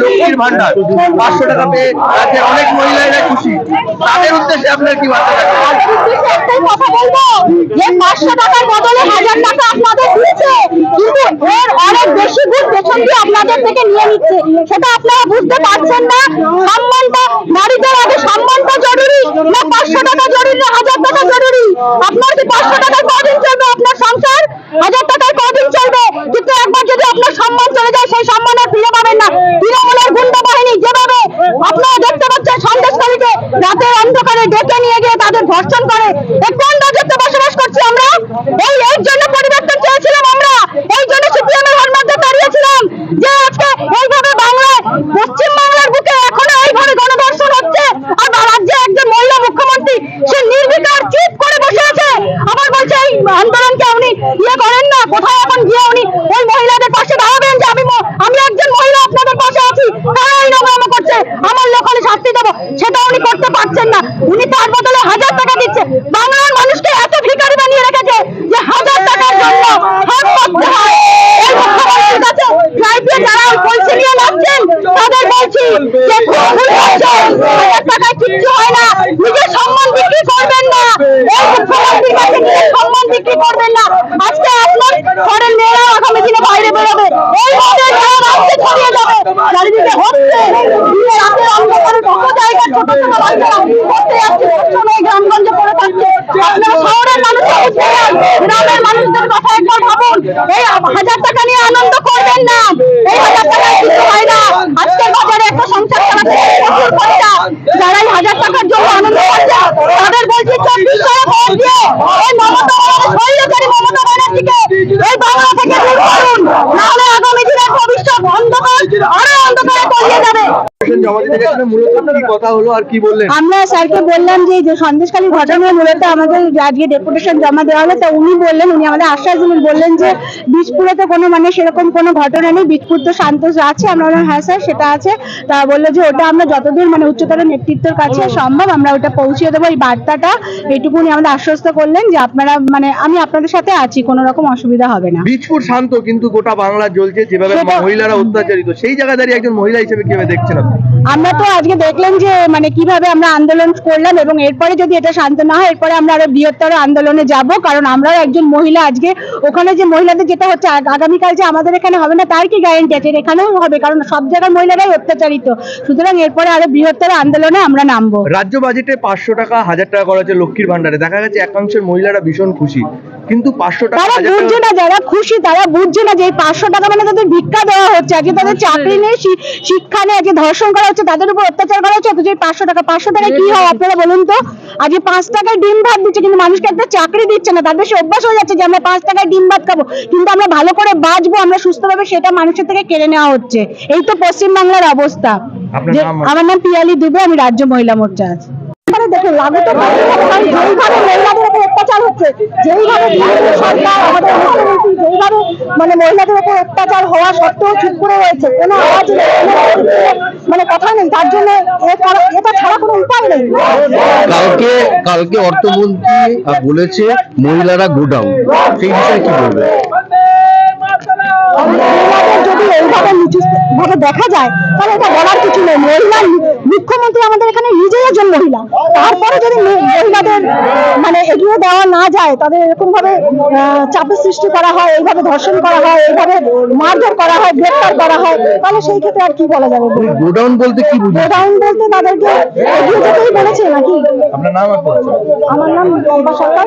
লক্ষ্মীর ভান্ডার পাঁচশো টাকা পেয়ে রাজ্যের অনেক মহিলারা খুশি। তাদের উদ্দেশ্যে আপনার কি বার্তা টাকার নারীদের আগে জরুরি না পাঁচশো টাকা জরুরি হাজার টাকা জরুরি? আপনার কি পাঁচশো টাকায় কদিন চলবে আপনার সংসার? হাজার টাকায় কদিন চলবে? কিন্তু একবার যদি আপনার সম্মান চলে যায়, সেই সম্মান আপনারা দেখতে পাচ্ছেন সন্দেশকারীকে রাতের অন্ধকারে ডেকে নিয়ে গিয়ে তাদের ধর্ষণ করে। কোন রাজ্যতে বসবাস করছি আমরা? এই এর জন্য পরিবর্তন চেয়েছিলাম আমরা এই জন্য সিপিএমের হার মধ্যে দাঁড়িয়েছিলাম যে আজকে এইভাবে বাংলায় পশ্চিম বাংলার বুকে এখনও এইভাবে গণধর্ষণ হচ্ছে আর রাজ্যে একজন মহিলা মুখ্যমন্ত্রী সে নির্বিকার চুপ করে বসে আছে আবার বলছে এই আন্দোলনকে উনি ইয়ে করেন না কোথায় এখন গিয়ে উনি ওই মহিলাদের পাশে দাঁড়াবেন যে আমি ম- আমি একজন মহিলা আপনাদের পাশে আছি তারা এই নোংরামো করছে আমার লোকালে শাস্তি দেবো সেটা উনি না উনি তার বদলে হাজার টাকা দিচ্ছে। বাংলার মানুষকে এত ভিখারি বানিয়ে রেখেছে যে হাজার টাকার জন্য নিজের সম্মান না। এই মুখ্যমন্ত্রীর আজকে আপনার ঘরের মেয়েরা আগামী দিনে বাইরে বেরোবে। এই চারিদিকে হচ্ছে। রাতে অন্ধকারে কত জায়গায় ছোট ছোট বাচ্চারা পড়তে যাচ্ছে সবসময় গ্রামগঞ্জে পড়ে থাকছে। আপনারা শহরের মানুষের গ্রামের মানুষদের কথা একবার ভাবুন। এই হাজার টাকা নিয়ে আনন্দ করবেন না। এই হাজার টাকায় কিছু হয় না আজকের বাজারে একটা সংসার চালাতে গেলে প্রচুর খরচা যারা এই হাজার টাকার জন্য আনন্দ করছে তাদের বলছি চব্বিশ করে ভোট দিয়ে এই মমতা স্বৈরাচারী মমতা ব্যানার্জিকে এই বাংলা থেকে দূর করুন। ভবিষ্যৎ অন্ধকার, আরও অন্ধকারে তলিয়ে যাবে। জমা দিতে গেছিলেন মূলত কি কথা হলো আর কি বললেন? আমরা স্যারকে বললাম যে যে সন্দেশখালী ঘটনায় মূলত আমাদের আজকে ডেপুটেশন জমা দেওয়া হলো তা উনি বললেন উনি আমাদের আশ্বাস দিলেন বললেন যে বীজপুরে তো কোনো মানে সেরকম কোনো ঘটনা নেই বীজপুর তো শান্ত আছে আমরা বললাম হ্যাঁ স্যার সেটা আছে। তা বলল যে ওটা আমরা যতদূর মানে উচ্চতর নেতৃত্বের কাছে সম্ভব আমরা ওটা পৌঁছিয়ে দেবো। এই বার্তাটা এইটুকু উনি আমাদের আশ্বস্ত করলেন যে আপনারা মানে আমি আপনাদের সাথে আছি কোনো রকম অসুবিধা হবে না। বীজপুর শান্ত কিন্তু গোটা বাংলা জ্বলছে যেভাবে মহিলারা অত্যাচারিত। সেই জায়গায় দাঁড়িয়ে একজন মহিলা হিসেবে কীভাবে দেখছেন আপনি? আমরা তো আজকে দেখলাম যে মানে কীভাবে আমরা আন্দোলন করলাম এবং এরপরে যদি এটা শান্ত না হয়, এরপরে আমরা আরও বৃহত্তর আন্দোলনে যাব। কারণ আমরাও একজন মহিলা আজকে। ওখানে যে মহিলাদের যেটা হচ্ছে আগামীকাল যে আমাদের এখানে হবে না, তার কি গ্যারেন্টি আছে? এখানেও হবে, কারণ সব জায়গার মহিলারাই অত্যাচারিত। সুতরাং এরপরে আরও বৃহত্তর আন্দোলনে আমরা নামবো। রাজ্য বাজেটে পাঁচশো টাকা, হাজার টাকা করা হচ্ছে লক্ষ্মীর ভান্ডারে দেখা গেছে, একাংশের মহিলারা ভীষণ খুশি। কিন্তু পাঁচশো টাকা তারা বুঝছে না যারা খুশি তারা বুঝছে না যে এই পাঁচশো টাকা মানে তাদের ভিক্ষা দেওয়া হচ্ছে আজকে তাদের চাকরি নেই শিক্ষা নেই আজকে ধর্ষণ করা হচ্ছে তাদের উপর অত্যাচার করা হচ্ছে অথচ এই পাঁচশো টাকা পাঁচশো টাকা কি হয় আপনারা বলুন তো? আজকে পাঁচ টাকায় ডিম ভাত দিচ্ছে কিন্তু মানুষকে একটা চাকরি দিচ্ছে না তাদের সে অভ্যাস হয়ে যাচ্ছে যে আমরা পাঁচ টাকায় ডিম ভাত খাব কিন্তু আমরা ভালো করে বাঁচবো আমরা সুস্থভাবে সেটা মানুষের থেকে কেড়ে নেওয়া হচ্ছে। এই তো পশ্চিমবাংলার অবস্থা? আমার নাম পিয়ালি দুবে আমি রাজ্য মহিলা মোর্চা আছি। এখানে দেখুন লাগু তো করতেই হবে, কারণ যেইভাবে মহিলাদের উপর অত্যাচার হচ্ছে যেইভাবে সরকার আমাদের মুখ্যমন্ত্রী যেইভাবে মানে মহিলাদের উপর অত্যাচার হওয়া সত্ত্বেও চুপ করে রয়েছে কোনো আওয়াজ নেই মানে কথা নেই তার জন্য এটা ছাড়া কোনো উপায় নেই। কালকে কালকে অর্থমন্ত্রী বলেছে মহিলারা গোডাউন। সেই বিষয়ে কি বলবে যদি এইভাবে নিচু ভাবে দেখা যায় তাহলে এটা বলার কিছু নেই। মহিলা মুখ্যমন্ত্রী আমাদের এখানে নিজেই একজন মহিলা। তারপরে যদি মহিলাদের মানে এগিয়ে দেওয়া না যায় তাদের এরকম ভাবে চাপের সৃষ্টি করা হয় এইভাবে ধর্ষণ করা হয় এইভাবে মারধর করা হয় গ্রেফতার করা হয় তাহলে সেই ক্ষেত্রে আর কি বলা যাবে গোডাউন বলতে কি বুঝি গোডাউন বলতে তাদেরকে এগিয়ে যেতেই বলেছে নাকি? আপনার নাম আমার নাম পম্পা সরকার।